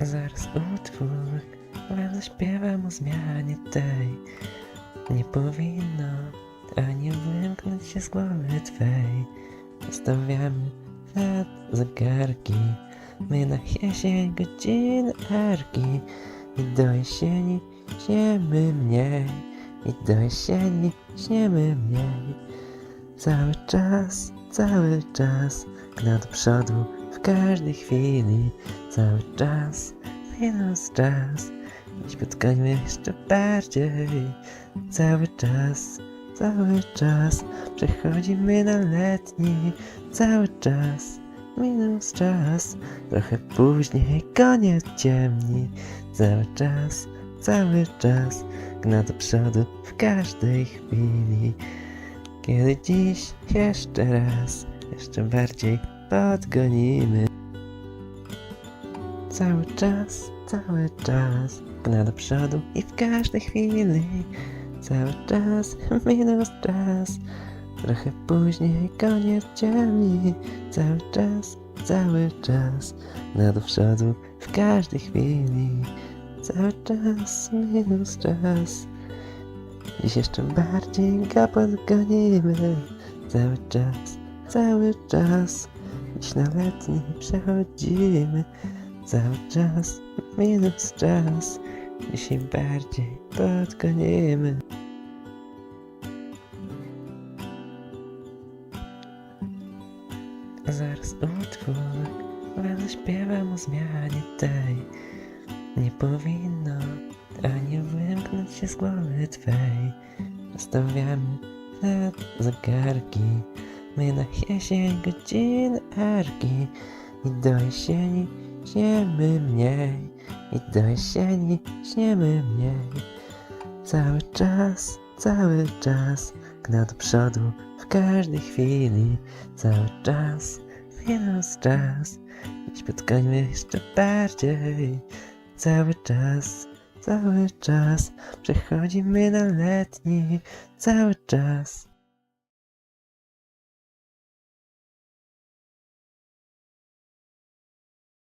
Zaraz utwór wam zaśpiewam o zmianie tej. Nie powinno ani wymknąć się z głowy twej. Stawiamy nad zegarki My na jesień godziny arki. I do jesieni śniemy mniej I do jesieni śniemy mniej. Cały czas, cały czas Gna do przodu w każdej chwili Cały czas, minus czas. Podkońmy jeszcze bardziej. Cały czas, cały czas. Przechodzimy na letni. Cały czas, minus czas. Trochę później, koniec ciemni. Cały czas, cały czas. Gna do przodu w każdej chwili. Kiedy dziś jeszcze raz Jeszcze bardziej podgonimy. Cały czas, cały czas. Gna do przodu i w każdej chwili. Cały czas, minus czas. Trochę później koniec ciemni Cały czas, cały czas. Gna do przodu w każdej chwili. Cały czas, minus czas. Dziś jeszcze bardziej go podgonimy. Cały czas, cały czas. Dziś na letni przechodzimy. Cały czas, minus czas. Dzisiaj bardziej podgonimy Zaraz utwór wam zaśpiewam o zmianie tej. Nie powinno ani wymknąć się z głowy twej. Stawiamy nad zegarki My na jesień godziny arki. I do jesieni śniemy mniej. I do jesieni śniemy mniej. Cały czas, cały czas Gna do przodu w każdej chwili. Cały czas, minus czas. Dziś podkońmy jeszcze bardziej. Cały czas, cały czas Przechodzimy na letni. Cały czas,